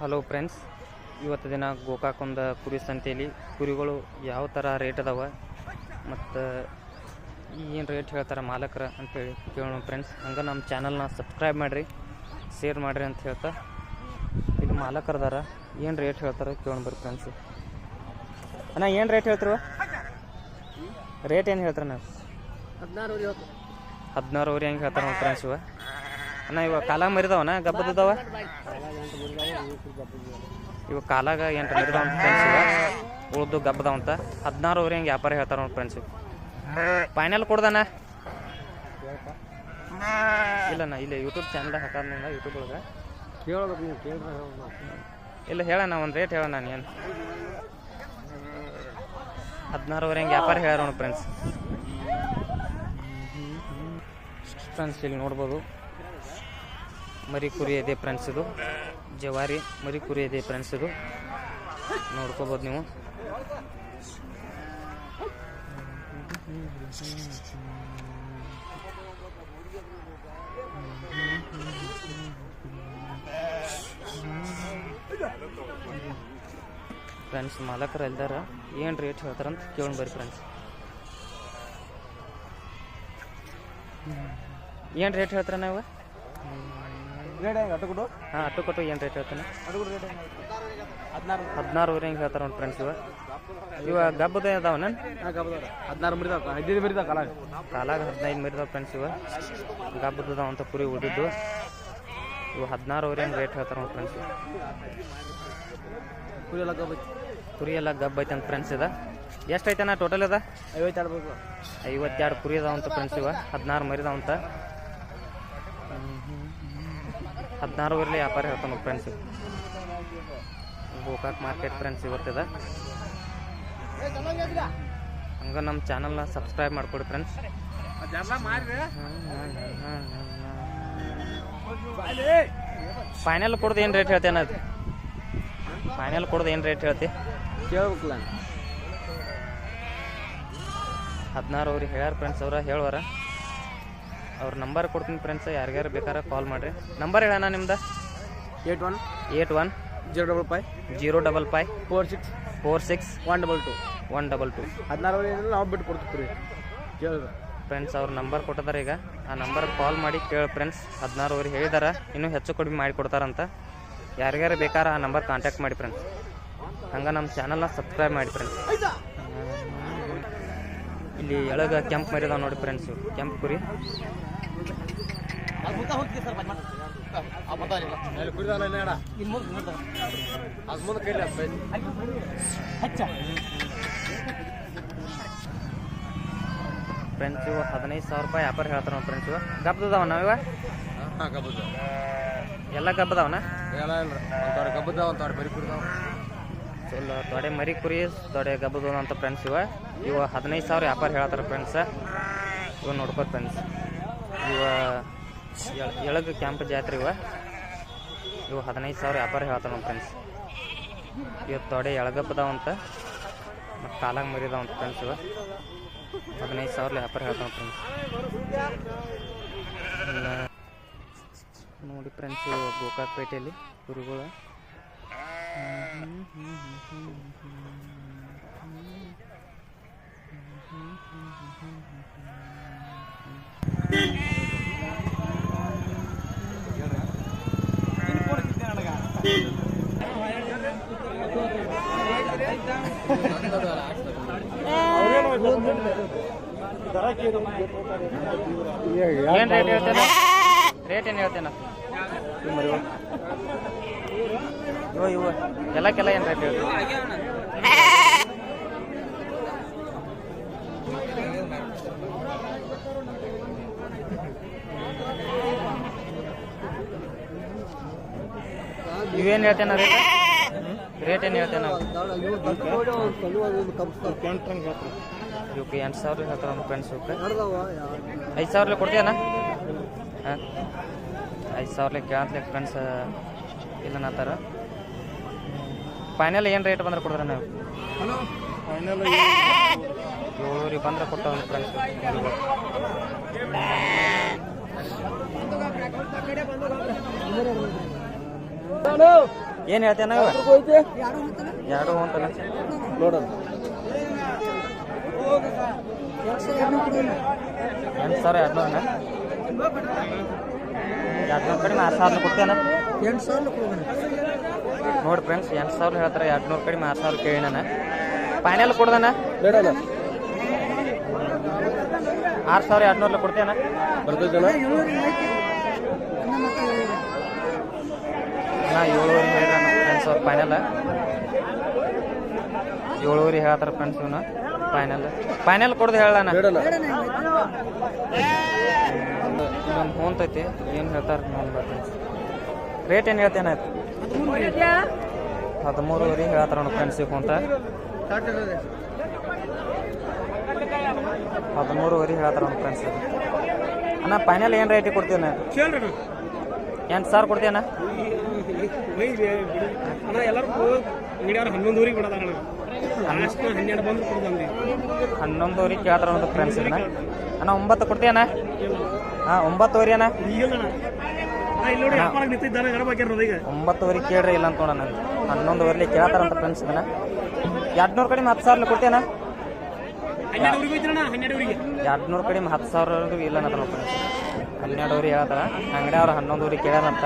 Hello friends ಇವತ್ತು ದಿನ ಗೋಕಾಕೊಂದ ಕುರಿ ಸಂತೆಯಲ್ಲಿ ಕುರಿಗಳು ಯಾವ ಥರ ರೇಟ್ ಅದಾವೆ ಮತ್ತು ಏನು ರೇಟ್ ಹೇಳ್ತಾರೆ ಮಾಲಕರ ಅಂತೇಳಿ ಕೇಳೋಣ ಫ್ರೆಂಡ್ಸ್. ಹಂಗೆ ನಮ್ಮ ಚಾನಲ್ನ ಸಬ್ಸ್ಕ್ರೈಬ್ ಮಾಡಿರಿ ಶೇರ್ ಮಾಡಿರಿ ಅಂತ ಹೇಳ್ತಾ ಇಲ್ಲಿ ಮಾಲಕರದಾರ ಏನು ರೇಟ್ ಹೇಳ್ತಾರೆ ಕೇಳೋಣ ಬರ್ರಿ ಫ್ರೆಂಡ್ಸ್. ಅಣ್ಣ ಏನು ರೇಟ್ ಹೇಳ್ತಿರುವ? ರೇಟ್ ಏನು ಹೇಳ್ತಾರೆ ನಾವು ಹದಿನಾರು ಹದಿನಾರು ಹದಿನಾರುವರೆ ಹೆಂಗೆ ಹೇಳ್ತಾರೆ ನಮ್ಮ ಫ್ರೆಂಡ್ಸ್ ಇವ? ಅಣ್ಣ ಇವಾಗ ಕಾಲಾಗ ಮರಿದವನ ಗಬ್ಬದವ ಇವ ಕಾಲಾಗ ಎಂಟು ಮರಿದವ ಫ್ರೆಂಡ್ಸ್ ಉಳ್ದು ಗಬ್ಬದವ ಅಂತ. ಹದಿನಾರುವರೆ ಹೆಂಗೆ ವ್ಯಾಪಾರ ಹೇಳ್ತಾರೆ ನೋಡಿ ಫ್ರೆಂಡ್ಸ್ ಫೈನಲ್ ಕೊಡ್ದಣ್ಣ? ಇಲ್ಲಣ್ಣ ಇಲ್ಲ ಯೂಟ್ಯೂಬ್ ಚಾನಲ್ ಹಾಕಾದ ಯೂಟ್ಯೂಬ್ ಒಳಗೆ. ಕೇಳ್ಬೇಕು ನೀವು ಕೇಳಿದ್ರೆ ಇಲ್ಲ ಹೇಳಣ್ಣ ಒಂದು ರೇಟ್ ಹೇಳಣ್ಣ ನಾನು. ಏನು ಹದಿನಾರುವರೆ ಹೆಂಗೆ ವ್ಯಾಪಾರ ಹೇಳ್ಯಾರ ನೋಡಿ ಫ್ರೆಂಡ್ಸ್ ಫ್ರೆಂಡ್ಸ್ ಇಲ್ಲಿ ನೋಡ್ಬೋದು. ಮರಿ ಕುರಿ ಇದೆ ಫ್ರೆಂಡ್ಸ್ ಇದು. ಜವಾರಿ, ಮರಿ ಕುರಿ ಇದೆ ಫ್ರೆಂಡ್ಸ್ ಇದು. ನೋಡ್ಕೋಬೋದು ನೀವು. ಫ್ರೆಂಡ್ಸ್ ಮಾಲಕರು ಎಲ್ದಾರ? ಏನು ರೇಟ್ ಹೇಳ್ತಾರಂತ ಕೇಳೋಣ ಬರ್ರಿ ಫ್ರೆಂಡ್ಸ್ ಏನು ರೇಟ್ ಹೇಳ್ತಾರ ನಾವು? ರೇಟ್ ಹೆಂಗೆ ಅಟ್ಟು ಕೊಡು ಹಾಂ ಅಟ್ಟು ಕೊಟ್ಟು ಏನು ರೇಟ್ ಹೇಳ್ತಾನೆ? ಕೊಡು ರೇಟ್ ಹದಿನಾರು. ಹದಿನಾರುವರೆ ಹೆಂಗೆ ಹೇಳ್ತಾರೆ ನೋಡಿ ಫ್ರೆಂಡ್ಸ್ ಇವ. ಇವ ಗಬ್ಬದ ಅದಾವ ನಾನು? ಹದಿನಾರು ಮರಿದಾವ ಹದಿನೈದು ಮರಿದಾವ ಕಾಲಾಗ. ಕಾಲಾಗ ಹದಿನೈದು ಮರಿದಾವ ಫ್ರೆಂಡ್ಸ್ ಇವ. ಗಬ್ಬದ ಅದಾವ ಅಂತ ಕುರಿ ಉಳಿದಿದ್ದು ಇವು ಹದಿನಾರುವರೆ ಹೆಂಗೆ ರೇಟ್ ಹೇಳ್ತಾರೆ ನೋಡಿ ಫ್ರೆಂಡ್ಸ್ ಕುರಿ ಎಲ್ಲ ಗಬ್ಬ ಕುರಿ ಎಲ್ಲ ಗಬ್ಬ ಐತೆ ಅಂತ ಫ್ರೆಂಡ್ಸ್ ಇದ. ಎಷ್ಟು ಐತನ ಟೋಟಲ್ ಅದ ಐವತ್ತು ಆಡ್ಬೇಕು ಐವತ್ತೆರಡು ಕುರಿ ಅದಾವಂತ ಫ್ರೆಂಡ್ಸ್ ಇವ. ಹದಿನಾರು ಮರಿದಾವ ಅಂತ ಹದಿನಾರುವರೆಲಿ ವ್ಯಾಪಾರ ಹೇಳ್ತಾನೆ ಫ್ರೆಂಡ್ಸ್ ಗೋಕಾಕ್ ಮಾರ್ಕೆಟ್ ಫ್ರೆಂಡ್ಸ್ ಇವತ್ತಿದೆ. ಹಂಗೆ ನಮ್ಮ ಚಾನಲ್ನ ಸಬ್ಸ್ಕ್ರೈಬ್ ಮಾಡ್ಕೊಡಿ ಫ್ರೆಂಡ್ಸ್ ಫೈನಲ್ ಕೊಡೋದು ಏನು ರೇಟ್ ಹೇಳ್ತೇನೆ ಅದು ಫೈನಲ್ ಕೊಡೋದು ಏನು ರೇಟ್ ಹೇಳ್ತಿ? ಕೇಳ್ಬೇಕಲ್ಲ. ಹದಿನಾರು ಅವ್ರಿಗೆ ಹೇಳ್ಯಾರ ಫ್ರೆಂಡ್ಸ್ ಅವ್ರ ಹೇಳುವಾರ? ಅವ್ರ ನಂಬರ್ ಕೊಡ್ತೀನಿ ಫ್ರೆಂಡ್ಸ್ ಯಾರಿಗಾರು ಬೇಕಾರ ಕಾಲ್ ಮಾಡಿರಿ. ನಂಬರ್ ಹೇಳೋಣ ನಿಮ್ದು? Eight one eight one zero double five zero double five four six four six one double two one double two ಹದಿನಾರು ನಾವು ಬಿಟ್ಟು ಕೊಡ್ತೀವಿ ಕೇಳಿದ್ರೆ. ಫ್ರೆಂಡ್ಸ್ ಅವ್ರ ನಂಬರ್ ಕೊಟ್ಟಿದ್ದಾರೆ ಈಗ. ಆ ನಂಬರ್ ಕಾಲ್ ಮಾಡಿ ಕೇಳಿ ಫ್ರೆಂಡ್ಸ್ ಹದಿನಾರುವರೆ ಹೇಳಿದಾರ ಇನ್ನೂ ಹೆಚ್ಚು ಕಡಿಮೆ ಮಾಡಿ ಕೊಡ್ತಾರಂತ. ಬೇಕಾರ ಆ ನಂಬರ್ ಕಾಂಟ್ಯಾಕ್ಟ್ ಮಾಡಿ ಫ್ರೆಂಡ್ಸ್ ಹಂಗೆ ನಮ್ಮ ಚಾನಲ್ನ ಸಬ್ಸ್ಕ್ರೈಬ್ ಮಾಡಿ ಫ್ರೆಂಡ್ಸ್ ಇಲ್ಲಿ ಎಳಗ ಕೆಂಪು ಮರಿದಾವ ನೋಡಿ ಫ್ರೆಂಡ್ಸು ಕೆಂಪು ಕುರಿ. ಫ್ರೆಂಡ್ಸ್ ಇವು ಹದಿನೈದು ಸಾವಿರ ರೂಪಾಯಿ ವ್ಯಾಪಾರ ಹೇಳ್ತಾರ ನೋಡಿ ಫ್ರೆಂಡ್ಸ್ ಇವ? ಗಬ್ಬದವ ನಾವಿವ ಎಲ್ಲ ಗಬ್ಬದವನ ಗಬ್ಬದವ ತೊಡೆ ಮರಿ ಕುರಿ ದೊಡೆ ಗಬ್ಬದ ಅಂತ ಫ್ರೆಂಡ್ಸ್ ಇವ. ಇವ ಹದಿನೈದು ಸಾವಿರ ವ್ಯಾಪಾರ ಹೇಳ್ತಾರೆ ಫ್ರೆಂಡ್ಸ್ ಇವ ನೋಡ್ಕೋತ ಫ್ರೆಂಡ್ಸ್ ಇವ ಎಳ್- ಎಳಗ ಕ್ಯಾಂಪ್ ಜಾತ್ರೆ ಇವ. ಇವ ಹದಿನೈದು ಸಾವಿರ ವ್ಯಾಪಾರ ಹೇಳ್ತಾರೆ ನಮ್ಮ ಫ್ರೆಂಡ್ಸ್ ಇವ ತೊಡೆ ಎಳಗಪ್ಪದಾವಂತ ಮತ್ತು ಕಾಲಾಗ ಮರಿದಾವಂತ ಫ್ರೆಂಡ್ಸ್ ಇವ. ಹದಿನೈದು ಸಾವಿರ ವ್ಯಾಪಾರ ಹೇಳ್ತಾವ ಫ್ರೆಂಡ್ಸ್ ನೋಡಿ ಫ್ರೆಂಡ್ಸ್ ಗೋಕಾಕ್ ಪೇಟೆಯಲ್ಲಿ ಕುರಿಗಳು ಏನು ರೇಟ್ ಹೇಳ್ತೇನೆ? ರೇಟ್ ಏನು ಹೇಳ್ತೇನೆ? ಇವ ಎಲ್ಲಕ್ಕೆಲ್ಲ ಏನು ರೇಟ್ ಹೇಳ್ತೀನಿ? ಇವೇನು ಹೇಳ್ತೇನೆ ರೇಟ್ ರೇಟ್ ಏನು ಹೇಳ್ತೇನೆ ಇವಕ್ಕೆ ಎಂಟು ಸಾವಿರ ಹೇಳ್ತಾರೆ ನಮ್ಮ ಫ್ರೆಂಡ್ಸ್ ಇವಕ್ಕೆ ಐದು ಸಾವಿರ ಕೊಡ್ತೀಯಣ್ಣ? ಐದು ಸಾವಿರ ಕೇಳತ್ಲೆ ಫ್ರೆಂಡ್ಸ್ ಇಲ್ಲ ನಾತಾರ ಫೈನಲ್ ಏನು ರೇಟ್ ಬಂದ್ರೆ ಕೊಡ್ತಾರೆ ನಾವು? ಫೈನಲ್ ಏಳೂರಿಗೆ ಬಂದ್ರೆ ಕೊಟ್ಟವನು ಫ್ರೆಂಡ್ಸ್ ಏನು ಹೇಳ್ತೇನ ಎರಡು ಅಂತಲ್ಲ ನೋಡೋಣ. ಎಂಟು ಸಾವಿರ ಎರಡು ನೂರನ. ಎರಡು ನೂರು ಕಡಿಮೆ ಆರು ಸಾವಿರ ಕೊಡ್ತೇನ ಎಂಟು ಸಾವಿರ ನೋಡಿ ಫ್ರೆಂಡ್ಸ್ ಎಂಟು ಸಾವಿರ ಹೇಳ್ತಾರೆ ಎರಡು ನೂರು ಕಡಿಮೆ ಆರು ಸಾವಿರ ಕೇಳಿ ನಾನು ಫೈನಲ್ ಕೊಡ್ದನ ಆರು ಸಾವಿರ ಎರಡು ನೂರಲ್ಲಿ ಕೊಡ್ತೇನ ನಾ ಏಳುವರೆ ಹೇಳಿದ್ರೆ ಫ್ರೆಂಡ್ಸ್ ಅವ್ರ ಫೈನಲ್ ಏಳುವರೆ ಹೇಳ್ತಾರೆ ಫ್ರೆಂಡ್ಸ್ ಇವನು. ಫೈನಲ್ ಫೈನಲ್ ಕೊಡ್ದು ಹೇಳಣ ನಮ್ಮ ಫೋನ್ ತೈತಿ. ಏನು ಹೇಳ್ತಾರೆ ನಾನು ಬರ್ತೀನಿ. ರೇಟ್ ಏನು ಹೇಳ್ತೇನೆ ಹದಿಮೂರುವರೆ ಹೇಳ್ತಾರೆ ನೋಡಿ ಫ್ರೆಂಡ್ಸ್ ಅಂತ ಹದಿಮೂರುವರೆ ಹೇಳ್ತಾರೆ ನೋಡಿ ಫ್ರೆಂಡ್ಸ್ ಅಣ್ಣ ಫೈನಲ್ ಏನು ರೇಟಿಗೆ ಕೊಡ್ತೀನಿ ಎಂಟು ಸಾವಿರ ಕೊಡ್ತೀಯಣ್ಣ ಅಣ್ಣ ಎಲ್ಲರೂ ಅಂಗಡಿಯವ್ರು ಹನ್ನೊಂದುವರೆಗೆ ಬಿಡೋದಣ್ಣ ಲಾಸ್ಟ್ ಹನ್ನೆರಡು ಬಂದು ಕೊಡ್ದಂಗೆ ಕೇಳ್ತಾರೆ ಒಂದು ಫ್ರೆಂಡ್ಸ್ ಇದನ್ನ ಅಣ್ಣ ಒಂಬತ್ತು ಕೊಡ್ತೀಯಣ್ಣ ಹಾಂ ಒಂಬತ್ತುವರೆ ಅಣ್ಣ. ಅಣ್ಣ. ಒಂಬತ್ತುವರೆ ಕೇಳ್ರಿ ಇಲ್ಲ ಅಂತ ನೋಡೋಣ ಹನ್ನೊಂದುವರೆಲಿ ಕೇಳ್ತಾರಂತ ಫ್ರೆಂಡ್ಸ್ ಇದನ್ನ ಎರಡು ನೂರು ಕಡಿಮೆ ಹತ್ತು ಸಾವಿರ ಕೊಡ್ತೀಯಣ್ಣ ಎರಡ್ನೂರು ಕಡಿಮೆ ಹತ್ತು ಸಾವಿರ ಇಲ್ಲ ಅಂತ ನೋಡಿ ಫ್ರೆಂಡ್ಸ್ ಹನ್ನೆರಡುವರೆ ಹೇಳ್ತಾರ. ಅಂಗಡಿ ಅವ್ರು ಹನ್ನೊಂದುವರೆ ಕೇಳ್ಯಾರಂತ.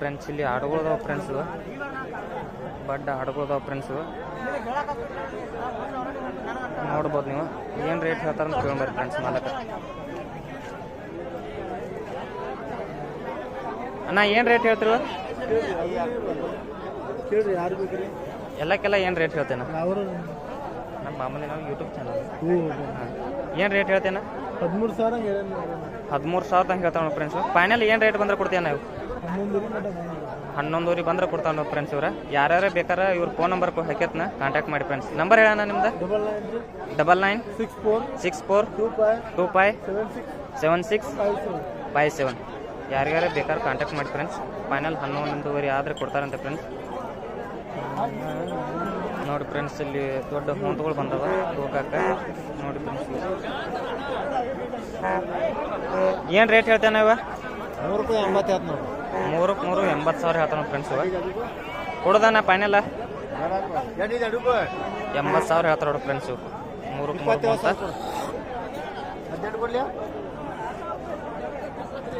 ಫ್ರೆಂಡ್ಸ್ ಇಲ್ಲಿ ಆಡುಗೋದವ ಫ್ರೆಂಡ್ಸ್ ಬಡ್ಡ ಆಡುಗೋದವ ಫ್ರೆಂಡ್ಸ್ ನೋಡ್ಬೋದು ನೀವು. ಏನು ರೇಟ್ ಹೇಳ್ತಾರ ಅಂತ ಕೇಳ್ಬರ್ರಿ ಫ್ರೆಂಡ್ಸ್ ಮಾಲಕ. ಅಣ್ಣ ಏನು ರೇಟ್ ಹೇಳ್ತಿರ ಎಲ್ಲಕ್ಕೆಲ್ಲ ಏನು ರೇಟ್ ಹೇಳ್ತೇನೆ? ನಮ್ಮ ಮಾಮೂಲಿ ನಾವು ಯೂಟ್ಯೂಬ್ ಚಾನಲ್ ಏನು ರೇಟ್ ಹೇಳ್ತೇನೆ? ಹದಿಮೂರು ಸಾವಿರ ಹದಿಮೂರು ಸಾವಿರ ಹೇಳ್ತಾವ ಫ್ರೆಂಡ್ಸ್ ಫೈನಲ್ ಏನು ರೇಟ್ ಬಂದ್ರೆ ಕೊಡ್ತೇನೆ ನಾವು ಹನ್ನೊಂದುವರೆ ಬಂದ್ರೆ ಕೊಡ್ತಾನೆ ಫ್ರೆಂಡ್ಸ್ ಇವ್ರ. ಯಾರ್ಯಾರ ಬೇಕಾರೆ ಇವ್ರ ಫೋನ್ ನಂಬರ್ ಹಾಕ್ಯತ್ನ ಕಾಂಟ್ಯಾಕ್ಟ್ ಮಾಡಿ ಫ್ರೆಂಡ್ಸ್ ನಂಬರ್ ಹೇಳೋಣ ನಿಮ್ದು? Double nine six four six four two five seven six five seven ಯಾರ್ಯಾರ ಬೇಕಾದ್ರೆ ಕಾಂಟ್ಯಾಕ್ಟ್ ಮಾಡಿ ಫ್ರೆಂಡ್ಸ್ ಫೈನಲ್ ಹನ್ನೊಂದುವರೆ ಆದ್ರೆ ಕೊಡ್ತಾರಂತೆ ಫ್ರೆಂಡ್ಸ್ ನೋಡಿ ಫ್ರೆಂಡ್ಸ್ ಇಲ್ಲಿ ದೊಡ್ಡ ಹೊಂತಗಳು ಬಂದವ. ಹೋಗಾಕ ನೋಡಿ ಫ್ರೆಂಡ್ಸ್ ಏನು ರೇಟ್ ಹೇಳ್ತೇನೆ ಇವ? ನೂರು ರೂಪಾಯಿ ಎಂಬತ್ತೈದು ನೋಡಿ. ಮೂರಕ್ಕೆ ಮೂರು ಎಂಬತ್ತು ಸಾವಿರ ಹೇಳ್ತಾನೆ ಫ್ರೆಂಡ್ಸ್ ಕೊಡೋದಾನ ಫೈನಲ್ ಎಂಬತ್ತು ಸಾವಿರ ಹೇಳ್ತಾರೆ ನೋಡಿ ಫ್ರೆಂಡ್ಸು ಮೂರಕ್ಕೆ ಮೂರು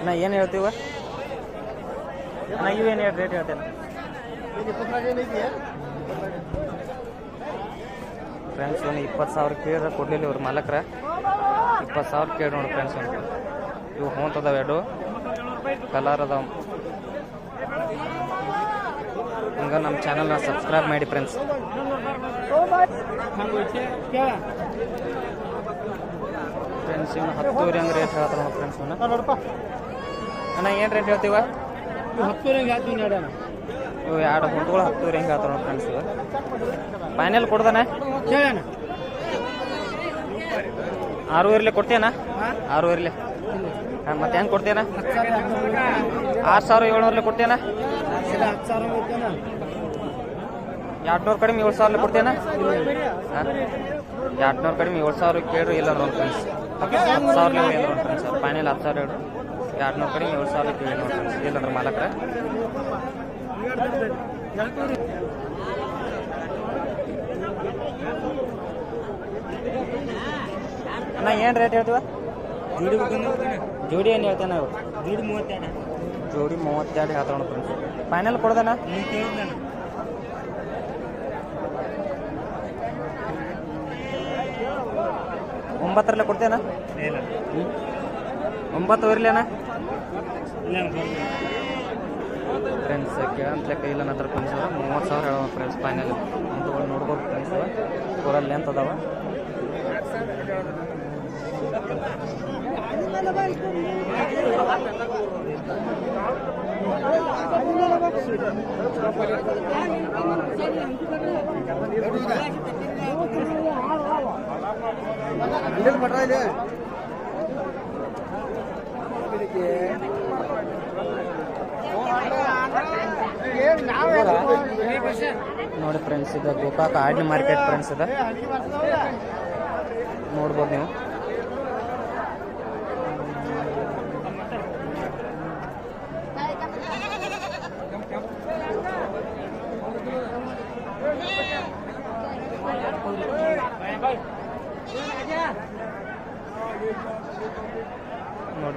ನಾ ಏನು ಹೇಳ್ತೀವ? ನಾ ಇವೇನು ಹೇಳಿ ರೇಟ್ ಹೇಳ್ತೇನೆ ಫ್ರೆಂಡ್ಸ್ ಇವನು ಇಪ್ಪತ್ತು ಸಾವಿರ ಕೇಳಿದ್ರೆ ಕೊಡಲಿಲ್ಲ ಇವ್ರ ಮಾಲಕ್ರ. ಇಪ್ಪತ್ತು ಸಾವಿರ ಕೇಳಿ ನೋಡಿ ಫ್ರೆಂಡ್ಸ್ ಇವು ಹೋಂತದಾವ ಎರಡು. ಕಲರ್ ಅದಾವ. ಹಂಗೆ ನಮ್ಮ ಚಾನಲ್ನ ಸಬ್ಸ್ಕ್ರೈಬ್ ಮಾಡಿ ಫ್ರೆಂಡ್ಸ್ ಫ್ರೆಂಡ್ಸ್ ಇವನು ಹತ್ತೂರಿ ಹಂಗೆ ರೇಟ್ ಹೇಳ್ತಾರೆ ನೋಡಿ ಫ್ರೆಂಡ್ಸ್ ಇವನು ಅಣ್ಣ, ಏನು ರೇಟ್ ಹೇಳ್ತೀವ? ಹತ್ತೂವರೆ ಹಾಕ್ತೀನಿ ನೋಡೋಣ ಇವು ಎರಡು ಹುಡುಗಳು ಹತ್ತೂರಿ ಹೆಂಗೆ ಹೇಳ್ತಾರೆ ನೋಡಿ ಫ್ರೆಂಡ್ಸ್ ಇವ ಫೈನಲ್ ಕೊಡ್ದಾನೆ? ಕೇಳೋಣ ಆರೂವರೆಲೆ ಕೊಡ್ತೇನಾ ಆರೂವರೆಲೆ. ಹಾಂ, ಮತ್ತೆ ಹೆಂಗೆ ಕೊಡ್ತೇನ ಆರು ಸಾವಿರ ಏಳ್ನೂರಲ್ಲಿ ಕೊಡ್ತೀಯಣ್ಣ? ಹೋಗ್ತೇನೆ ಎರಡು ನೂರು ಕಡಿಮೆ ಏಳು ಸಾವಿರ ಕೊಡ್ತೇನ ಎರಡ್ನೂರು ಎರಡು ನೂರು ಕಡಿಮೆ ಏಳು ಸಾವಿರ ಕೇಳ್ರಿ ಇಲ್ಲ ನೋಡಿ ಫ್ರೆಂಡ್ಸ್ ಹತ್ತು ಸಾವಿರ ಇಲ್ಲ ನೋಡಿ ಫ್ರೆಂಡ್ಸ್ ಫೈನಲ್ ಹತ್ತು ಸಾವಿರ ಹೇಳ್ರಿ. ಎರಡ್ನೂರು ಕಡಿಮೆ ಏಳು ಸಾವಿರ ಕೇಳಿ ನೋಡಿ ಫ್ರೆಂಡ್ಸ್ ಇಲ್ಲಂದ್ರೆ ಮಾಲಕ್ರ. ಅಣ್ಣ ಏನು ರೇಟ್ ಹೇಳ್ತೀವ? ಜೋಡಿ ಏನು ಹೇಳ್ತೇನೆ ನಾವು ಜೋಡಿ ಮೂವತ್ತೆರಡು. ಜೋಡಿ ಮೂವತ್ತೆರಡು ಹೇಳ್ತಾವ ಫ್ರೆಂಡ್ಸ್ ಫೈನಲ್ ಕೊಡ್ದನ ನೀನು ಕೇಳಿದ್ನ ಒಂಬತ್ತರಲ್ಲೇ ಕೊಡ್ತೇನ ಇಲ್ಲ. ಒಂಬತ್ತುವರೆಲೇನ ಇಲ್ಲ ಫ್ರೆಂಡ್ಸ್ ಕೇಳಂತ ಲೆಕ್ಕ ಇಲ್ಲ ನಂತರ ಹತ್ರ ಫ್ರೆಂಡ್ಸ್ ಮೂವತ್ತು ಸಾವಿರ ಹೇಳೋ ಫ್ರೆಂಡ್ಸ್ ಫೈನಲ್ ಅಂತ ನೋಡ್ಬೋದು ಫ್ರೆಂಡ್ಸ್ ಊರಲ್ಲಿ ಅಂತ ಅದಾವ? ನೋಡಿ ಫ್ರೆಂಡ್ಸ್ ಇದು ಗೋಕಾಕ ಆಡ್ನಿ ಮಾರ್ಕೆಟ್ ಫ್ರೆಂಡ್ಸ್ ಇದೆ. ನೋಡ್ಬೋದು ನೀವು.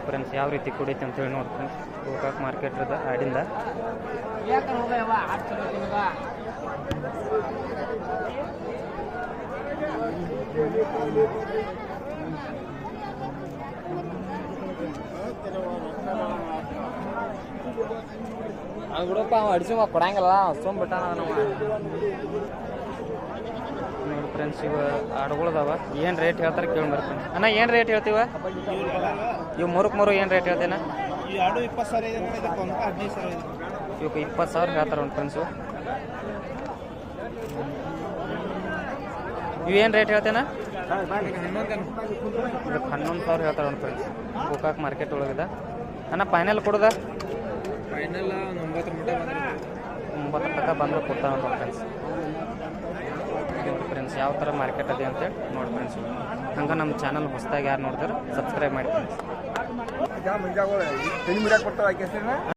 ಫ್ರೆಂಡ್ಸ್ ಯಾವ ರೀತಿ ಕುಡೈತೆ ಅಂತೇಳಿ ನೋಡಿ ಫ್ರೆಂಡ್ಸ್ ಗೋಕಾಕ್ ಮಾರ್ಕೆಟ್ ಇದ ಆಡಿಂದ ಅದು ಬಿಡಪ್ಪ, ಅವ ಅಡಿಸಿ ಕೊಡಂಗಿಲ್ಲ ಸೋಂಬಿಟ್ಟ ನಾವು ನೋಡಿ ಫ್ರೆಂಡ್ಸ್ ಇವ ಆಡುಗಳದಾವ. ಏನು ರೇಟ್ ಹೇಳ್ತಾರೆ ಕೇಳಿ ಬರ್ತೀನಿ ಅಣ್ಣ ಏನು ರೇಟ್ ಹೇಳ್ತೀವ? ಇವು ಮೂರಕ್ಕೆ ಮೂರು ಏನು ರೇಟ್ ಹೇಳ್ತೇನ? ಆಡು ಇಪ್ಪತ್ತು ಸಾವಿರ ಇವಕ್ಕೆ ಇಪ್ಪತ್ತು ಹೇಳ್ತಾರೆ ಒಂದು ಫ್ರೆಂಡ್ಸು ಇವೇನು ರೇಟ್ ಹೇಳ್ತೇನ? ಇದಕ್ಕೆ ಹನ್ನೊಂದು ಸಾವಿರ ಹೇಳ್ತಾರೆ ಒಂದು ಫ್ರೆಂಡ್ಸ್ ಗೋಕಾಕ್ ಮಾರ್ಕೆಟ್ ಒಳಗಿದೆ. ಅಣ್ಣ ಫೈನಲ್ ಕೊಡುದ? ಫೈನಲ್ ಒಂಬತ್ತು ತನಕ ಬಂದ್ರೆ ಕೊಡ್ತಾನೆ ಫ್ರೆಂಡ್ಸ್ ಫ್ರೆಂಡ್ಸ್ ಯಾವ ಥರ ಮಾರ್ಕೆಟ್ ಅದೇ ಅಂತೇಳಿ ನೋಡಿ ಫ್ರೆಂಡ್ಸ್ ಹಂಗೆ ನಮ್ಮ ಚಾನಲ್ ಹೊಸದಾಗಿ ಯಾರು ನೋಡಿದ್ರೆ ಸಬ್ಸ್ಕ್ರೈಬ್ ಮಾಡಿ ಫ್ರೆಂಡ್ಸ್